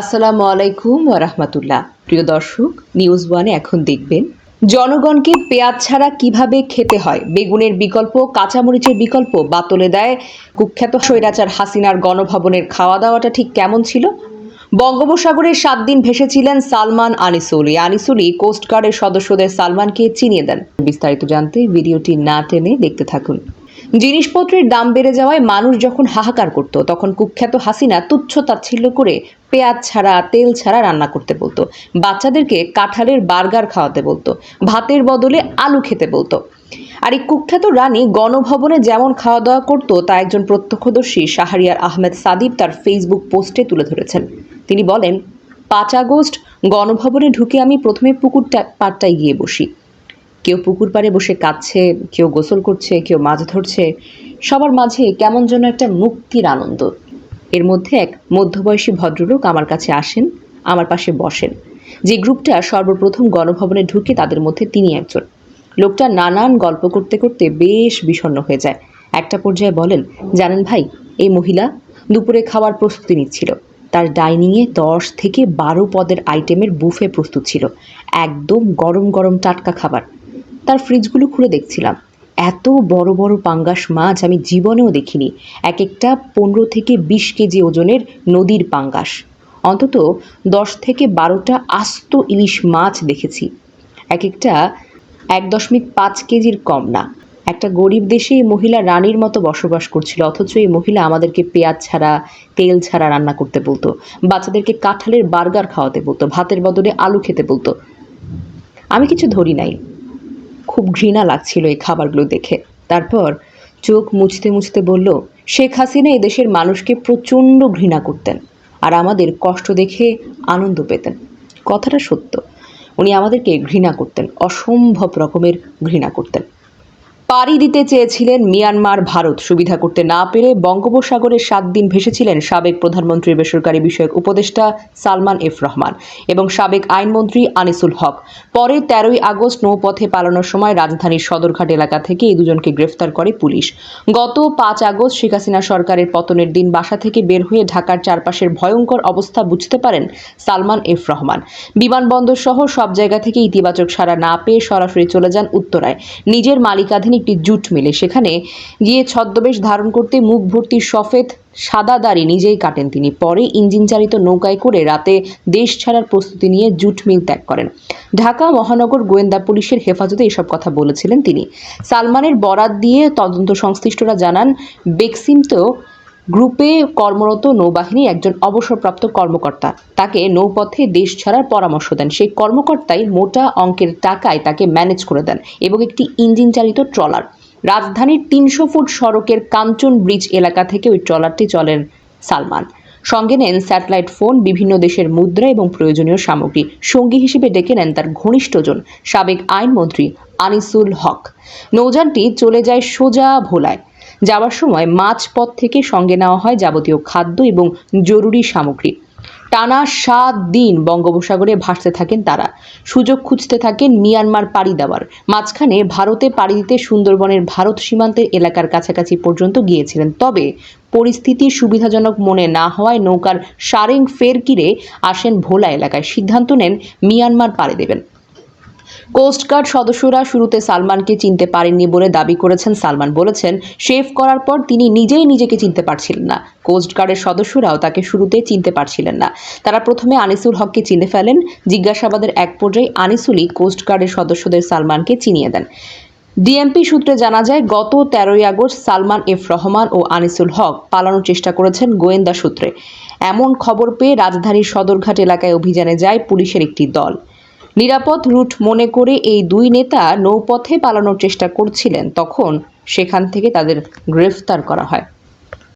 আসসালামু আলাইকুম রাহমাতুল্লাহ। প্রিয় দর্শক নিউজ ওয়ানে এখন দেখবেন, জনগণকে পেঁয়াজ ছাড়া কীভাবে খেতে হয়? বেগুনের বিকল্প, কাঁচামরিচের বিকল্প, বাতলে দেয় কুখ্যাত স্বৈরাচার হাসিনার গণভবনের খাওয়া দাওয়াটা ঠিক কেমন ছিল? বঙ্গোপসাগরে সাত দিন ভেসেছিলেন সালমান আনিসুলি। আনিসুলি কোস্টগার্ডের সদস্যদের সালমানকে চিনিয়ে দেন। বিস্তারিত জানতে ভিডিওটি না টেনে দেখতে থাকুন। জিনিসপত্রের দাম বেড়ে যাওয়ায় মানুষ যখন হাহাকার করত, তখন কুখ্যাত হাসিনা তুচ্ছ তাচ্ছিল্য করে পেঁয়াজ ছাড়া, তেল ছাড়া রান্না করতে বলতো। বাচ্চাদেরকে কাঁঠালের বার্গার খাওয়াতে বলতো। ভাতের বদলে আলু খেতে বলতো। আর এই কুখ্যাত রানী গণভবনে যেমন খাওয়া দাওয়া করতো, তা একজন প্রত্যক্ষদর্শী শাহরিয়ার আহমেদ সাদিব তার ফেসবুক পোস্টে তুলে ধরেছেন। তিনি বলেন, পাঁচ আগস্ট, গণভবনে ঢুকে আমি প্রথমে পুকুর পাড়টায় গিয়ে বসি। কেউ পুকুর পাড়ে বসে কাঁদছে, কেউ গোসল করছে, কেউ মাছ ধরছে। সবার মাঝে কেমন যেন একটা মুক্তির আনন্দ। এর মধ্যে এক মধ্যবয়সী ভদ্রলোক আমার কাছে আসেন, আমার পাশে বসেন। যে গ্রুপটা সর্বপ্রথম গণভবনে ঢুকে তাদের মধ্যে তিনি একজন। লোকটা নানান গল্প করতে করতে বেশ বিষণ্ণ হয়ে যায়। একটা পর্যায়ে বলেন, জানেন ভাই, এই মহিলা দুপুরে খাওয়ার প্রস্তুতি নিচ্ছিল। তার ডাইনিংয়ে দশ থেকে বারো পদের আইটেমের বুফে প্রস্তুত ছিল। একদম গরম গরম টাটকা খাবার। তার ফ্রিজগুলো খুলে দেখছিলাম। এত বড় বড় পাঙ্গাস মাছ আমি জীবনেও দেখিনি। এক একটা পনেরো থেকে বিশ কেজি ওজনের নদীর পাঙ্গাস। অন্তত দশ থেকে বারোটা আস্ত ইলিশ মাছ দেখেছি। এক একটা এক দশমিক পাঁচ কেজির কম না। একটা গরিব দেশে এই মহিলা রানীর মতো বসবাস করছিল, অথচ এই মহিলা আমাদেরকে পেঁয়াজ ছাড়া, তেল ছাড়া রান্না করতে বলতো, বাচ্চাদেরকে কাঁঠালের বার্গার খাওয়াতে বলতো, ভাতের বদলে আলু খেতে বলতো। আমি কিছু ধরি নাই। খুব ঘৃণা লাগছিল এই খাবারগুলো দেখে। তারপর চোখ মুছতে মুছতে বলল, শেখ হাসিনা এই দেশের মানুষকে প্রচণ্ড ঘৃণা করতেন আর আমাদের কষ্ট দেখে আনন্দ পেতেন। কথাটা সত্য। উনি আমাদেরকে ঘৃণা করতেন, অসম্ভব রকমের ঘৃণা করতেন। পাড়ি দিতে চেয়েছিলেন মিয়ানমার, ভারত। সুবিধা করতে না পেরে বঙ্গোপসাগরে সাত দিন ভেসেছিলেন সাবেক প্রধানমন্ত্রীর বেসরকারি বিষয়ক উপদেষ্টা সালমান এফ রহমান এবং সাবেক আইনমন্ত্রী আনিসুল হক। পরে তেরোই আগস্ট নৌপথে পালানোর সময় রাজধানীর সদরঘাট এলাকা থেকে এই দুজনকে গ্রেফতার করে পুলিশ। গত পাঁচ আগস্ট শেখ হাসিনা সরকারের পতনের দিন বাসা থেকে বের হয়ে ঢাকার চারপাশের ভয়ঙ্কর অবস্থা বুঝতে পারেন সালমান এফ রহমান। বিমানবন্দর সহ সব জায়গা থেকে ইতিবাচক সাড়া না পেয়ে সরাসরি চলে যান উত্তরায়। নিজের মালিকাধীন একটি জুট মিলে। সেখানে গিয়ে ছদ্মবেশ ধারণ করতে মুখ ভর্তি সফেদ, সাদা দাড়ি নিজেই কাটেন তিনি। পরে ইঞ্জিন চালিত নৌকায় করে রাতে দেশ ছাড়ার প্রস্তুতি নিয়ে জুট মিল ত্যাগ করেন। ঢাকা মহানগর গোয়েন্দা পুলিশের হেফাজতে এসব কথা বলেছিলেন তিনি। সালমানের বরাত দিয়ে তদন্ত সংশ্লিষ্টরা জানান বেক্সিমতেও গ্রুপে কর্মরত নৌবাহিনী একজন অবসরপ্রাপ্ত কর্মকর্তা। তাকে নৌপথে দেশ ছাড়ার পরামর্শ দেন। সেই কর্মকর্তাই মোটা অঙ্কের টাকায় তাকে ম্যানেজ করে দেন এবং একটি ইঞ্জিন চালিত ট্রলার। রাজধানীর তিনশো ফুট সড়কের কাঞ্চন ব্রিজ এলাকা থেকে ওই ট্রলারটি চলেন সালমান। সঙ্গে নেন স্যাটেলাইট ফোন, বিভিন্ন দেশের মুদ্রা এবং প্রয়োজনীয় সামগ্রী। সঙ্গী হিসেবে ডেকে নেন তার ঘনিষ্ঠজন, সাবেক আইনমন্ত্রী আনিসুল হক। নৌযানটি চলে যায় সোজা ভোলায়। যাওয়ার সময় মাঝপথ থেকে সঙ্গে নেওয়া হয় যাবতীয় খাদ্য এবং জরুরি সামগ্রী। টানা সাত দিন বঙ্গোপসাগরে ভাসতে থাকেন তারা। সুযোগ খুঁজতে থাকেন মিয়ানমার পাড়ি দেওয়ার। মাঝখানে ভারতে পাড়ি দিতে সুন্দরবনের ভারত সীমান্তের এলাকার কাছাকাছি পর্যন্ত গিয়েছিলেন। তবে পরিস্থিতি সুবিধাজনক মনে না হওয়ায় নৌকার সারেং ফেরকিরে আসেন ভোলা এলাকায়। সিদ্ধান্ত নেন মিয়ানমার পাড়ি দেবেন। কোস্টগার্ড সদস্যরা শুরুতে সালমানকে চিনতে পারেননি বলে দাবি করেছেন। সালমান বলেছেন, শেভ করার পর তিনি নিজেই নিজেকে চিনতে পারছিলেন না। কোস্টগার্ডের সদস্যরাও তাকে শুরুতে চিনতে পারছিলেন না। তারা প্রথমে আনিসুল হককে চিনে ফেলেন। জিজ্ঞাসাবাদের এক পর্যায়ে আনিসুলই কোস্টগার্ডের সদস্যদের সালমানকে চিনিয়ে দেন। ডিএমপি সূত্রে জানা যায়, গত তেরোই আগস্ট সালমান এফ রহমান ও আনিসুল হক পালানোর চেষ্টা করেছেন গোয়েন্দা সূত্রে। এমন খবর পেয়ে রাজধানীর সদরঘাট এলাকায় অভিযানে যায় পুলিশের একটি দল। নিরাপদ রুট মনে করে এই দুই নেতা নৌপথে পালানোর চেষ্টা করছিলেন, তখন সেখান থেকে তাদের গ্রেফতার করা হয়।